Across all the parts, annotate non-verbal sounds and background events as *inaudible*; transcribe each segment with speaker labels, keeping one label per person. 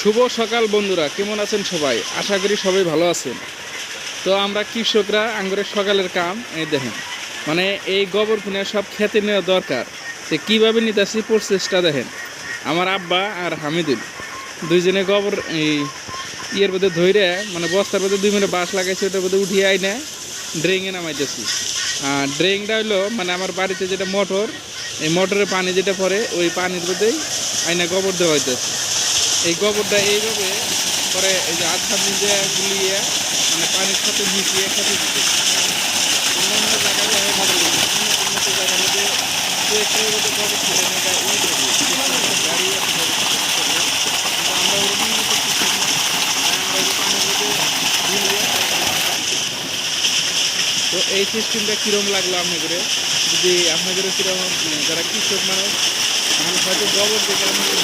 Speaker 1: শুভ সকাল বন্ধুরা, কেমন আছেন সবাই? আশা করি সবাই ভালো আছেন। তো আমরা কৃষকরা আঙ্গুরের সকালের কাম, এই দেখেন মানে এই গোবর কিনে সব খেতে নেওয়া দরকার। তো কীভাবে নিতেছি প্রসেসটা দেখেন, আমার আব্বা আর হামিদুল দুইজনে গোবর এই ইয়ের মধ্যে ধইরে মানে বস্তার মধ্যে দুই মিনিট বাঁশ লাগাইছে, ওটার মধ্যে উঠিয়ে আইনে ড্রেইংয়ে নামাইতেছি। আর ড্রেইংটা হইল মানে আমার বাড়িতে যেটা মোটর, এই মোটরের পানি যেটা পড়ে, ওই পানির মধ্যেই আইনা গোবর দেওয়া হইতেছে। এই গোবরটা এইভাবে পরে এই যে আচ্ছা নিজে গুলিয়ে মানে পানির সাথে মিশিয়ে খেতে দিতে অন্যান্য জায়গায় ভালো আমরা তো এই সিস্টেমটা কীরকম লাগল আপনি করে যদি আপনাদের কীরকম উম, যারা কৃষক মানুষ তাহলে হয়তো গোবর আমাদের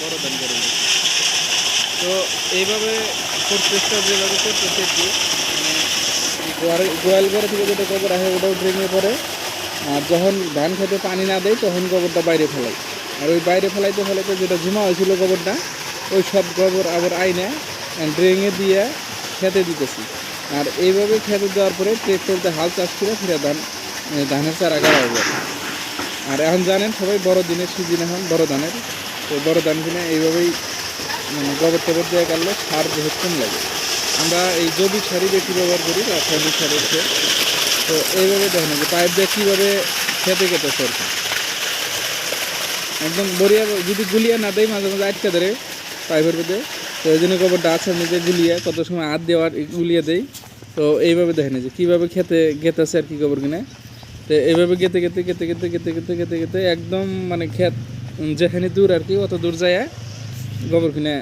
Speaker 1: বড় দান করে তো এইভাবে প্রচেষ্টা যেভাবে করতেছে একটু মানে গোয়াল ঘরে থেকে যেটা গোবর আসে ওটাও ড্রেনে পড়ে। আর যখন ধান খেতে পানি না দেয় তখন গোবরটা বাইরে ফেলাই আর ওই বাইরে ফেলাইতে ফেলাইতে যেটা জমা হয়েছিল গোবরটা ওই সব গোবর আবার আইনে ড্রেনে দিয়ে খেতে দিতেছি। আর এইভাবে খেতে দেওয়ার পরে ট্রেক্টরতে হাল চাষ করে ফিরে ধান ধানের চারা গাড়া হবে আর এখন জানেন সবাই বড় দিনের সিজন এখন, বড় ধানের। তো বড় ধান কিনে এইভাবেই মানে গোবর টোবর দেওয়া গেলে সার বহুত কম লাগে। আমরা এই জৈবিক সারই বেশি ব্যবহার করি, রাসায়নিক সার হচ্ছে। তো এইভাবে দেখেন যে পাইপ দিয়ে কীভাবে খেতে খেতে সরছে একদম বড়িয়া, যদি গুলিয়া না দেয় মাঝে মাঝে আটকে ধরে পাইপের মধ্যে তো এই জন্য গোবরটা আছে নিজে গুলিয়ে কত সময় হাত দেওয়ার গুলিয়ে দেই। তো এইভাবে দেখেন যে কীভাবে খেতে গেতেছে আর কি গোবর কিনে। তো এইভাবে গেতে গেতে গেতে গেতে গেতে গেতে গেতে গেতে একদম মানে ক্ষেত যেখানে দূর আর কি, অত দূর যায় গোবর কিনে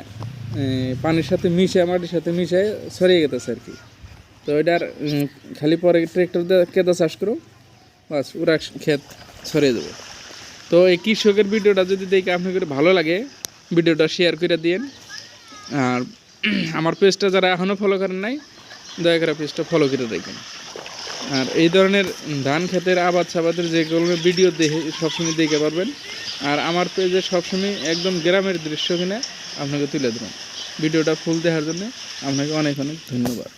Speaker 1: পানির সাথে মিশে, মাটির সাথে মিশে ছড়িয়ে গেতেছে আর কি। তো এটার খালি পরে ট্রেক্টর দিয়ে কেদা চাষ করো, বাস ওরা ক্ষেত ছড়িয়ে দেবো। তো এই কৃষকের ভিডিওটা যদি দেখে আপনাদের ভালো লাগে, ভিডিওটা শেয়ার করে দিন আর *clears throat* আমার পেজটা যারা এখনও ফলো করেন নাই, দয়া করে পেজটা ফলো করে দেখবেন আর এই ধরনের ধান ক্ষেতের আবাদ সাবাদের যে কোনো ভিডিও দেখে সবসময় দেখতে পারবেন। আর আমার পেজে সবসময় একদম গ্রামের দৃশ্য কিনে আপনাকে তুলে ধরুন। ভিডিওটা ফুল দেওয়ার জন্য আপনাকে অনেক অনেক ধন্যবাদ।